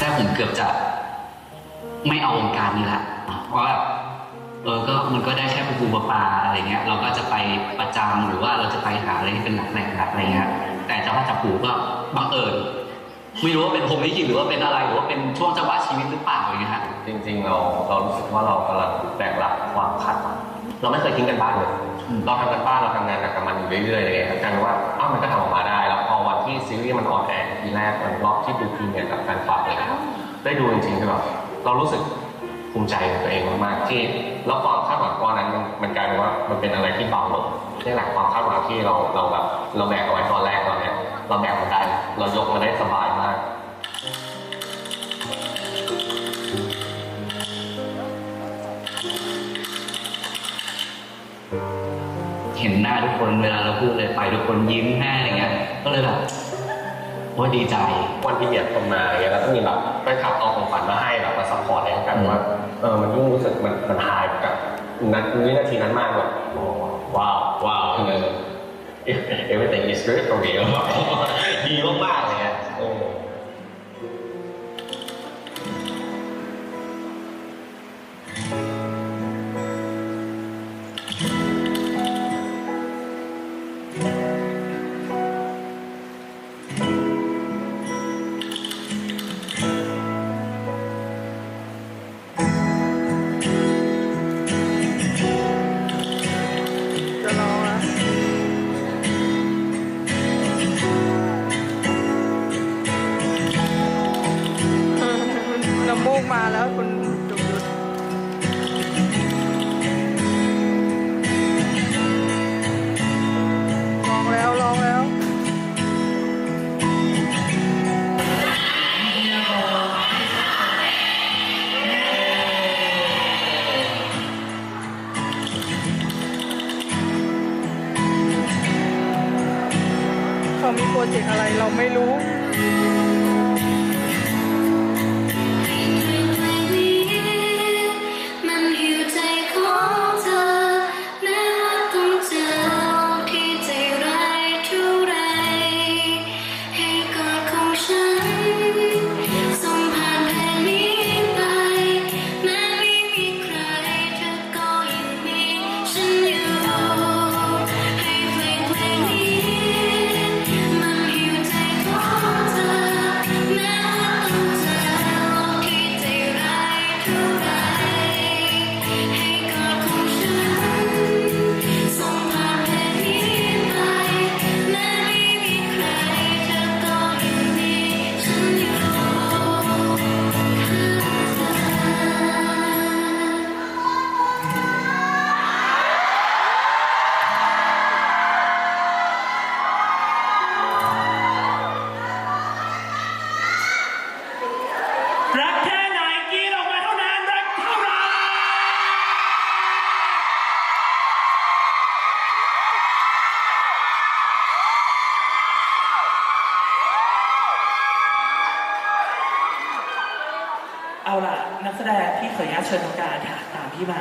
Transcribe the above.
แรกผมเกือบจะไม่เอาวงการนี้ละเพราะแบบเออก็มันก็ได้แค่ปูปูปลาปลาอะไรเงี้ย เราก็จะไปประจำหรือว่าเราจะไปหาอะไรที่เป็นหลักแหล่งหลักอะไรเงี้ยแต่เจ้าพ่อจับปูก็บังเอิญไม่รู้ว่าเป็นพรหมลิขิตหรือว่าเป็นอะไรหรือว่าเป็นช่วงจังหวะชีวิตหรือเปล่าอย่างเงี้ยฮะจริง ๆ เราเรารู้สึกว่าเรากำลังแบกรับความคาดหวังเราไม่เคยทิ้งกันบ้านเลยอืมเราทำกันบ้านเราทำงานหนักกับมันอยู่เรื่อยๆเลยครับกลายเป็นว่าอ้าวมันก็ทำออกมาได้แล้วพอวัน ที่ซีรีส์มันออนแอร์ทีแรกมันรอบที่ดูพรีเมียร์กับแฟนคลับเลยครับได้ดูจริงๆคือแบบเรารู้สึกภูมิใจในตัวเองมากๆที่แล้วความคาดหวังก้อนนั้นมันมันกลายเป็นว่ามันเป็นอะไรที่เบาลงนี่แหละความคาดหวังที่เราเราแบบเราแบกเอาไว้ตอนแรกตอนเนี้ยเราแบกมันได้เรายกมันได้สบายมากเห็นหน้าทุกคนเวลาเราพูดเลยไปทุกคนยิ้มแน่อะไรเงี้ยก็เลยแบบ โอ้ยดีใจวันที่เบียดคนมาอย่างเงี้ยแล้วก็มีแบบไปขับเอาของขวัญมาให้แบบมาซัพพอร์ตอะไรกันว่าเออมันยิ่งรู้สึกมันมันหายกับนัดวินาทีนั้นมากแบบโอ้ว้าวว้าวเออ everything is great for me แบบดีมากๆเลยอะเออจะ มาแล้วคุณจุกยุทธลองแล้วลองแล้วเขามีโปรเจกต์อะไรเราไม่รู้ เอาล่ะ นักแสดงพี่ขออนุญาตเชิญน้องการค่ะตามพี่มา